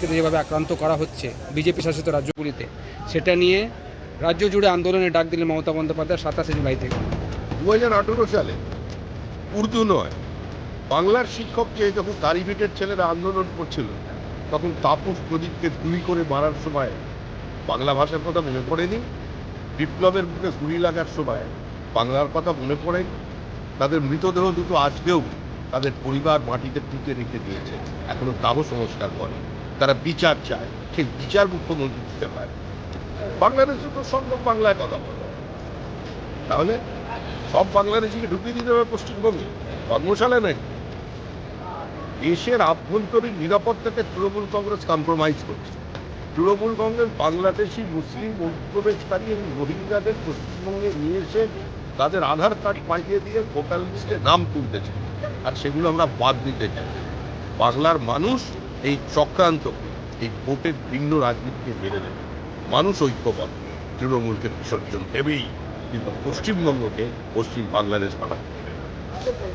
শরণার্থীদের যেভাবে আক্রান্ত করা হচ্ছে বিজেপি শাসিত রাজ্যগুলিতে, সেটা নিয়ে রাজ্য জুড়ে আন্দোলনের ডাক দিলেন মমতা বন্দ্যোপাধ্যায় সাতাশে জুলাই থেকে। দু হাজার আঠেরো সালে উর্দু নয়, বাংলার শিক্ষককে যখন তারিবিটের ছেলেরা আন্দোলন করছিল, তখন তাপস প্রদীপকে গুলি করে মারার সময় বাংলা ভাষার কথা মনে পড়েনি? বিপ্লবের মুখে গুলি লাগার সময় বাংলার কথা মনে পড়ে তাদের মৃতদেহ দুটো আজকেও তাদের পরিবার মাটিতে পুঁতে রেখে দিয়েছে, এখনও তাও সংস্কার করে তারা বিচার চায়, সেই বিচার মুখ্যমন্ত্রী দিতে পারে। বাংলাদেশে তো সম্ভব বাংলায় কথা বলে। তাহলে সব বাংলাদেশিকে ঢুকিয়ে দিতে হবে পশ্চিমবঙ্গে? কর্মশালা নেই। দেশের আভ্যন্তরীণ নিরাপত্তাকে তৃণমূল কংগ্রেস কম্প্রোমাইজ করছে। তৃণমূল কংগ্রেস বাংলাদেশি, মুসলিম, অনুপ্রবেশকারী এবং রোহিঙ্গাদের পশ্চিমবঙ্গে নিয়ে এসে তাদের আধার কার্ড পাঠিয়ে দিয়ে ভোটার লিস্টে নাম তুলতেছে। আর সেগুলো আমরা বাদ দিতে চাই। বাংলার মানুষ এই চক্রান্তকে এই ভোটের ভিন্ন রাজনীতিকে মেনে নেবে। মানুষ ঐক্যবদ্ধ। তৃণমূলকে বিসর্জন দেবেই। কিন্তু পশ্চিমবঙ্গকে পশ্চিম বাংলাদেশ বানাবে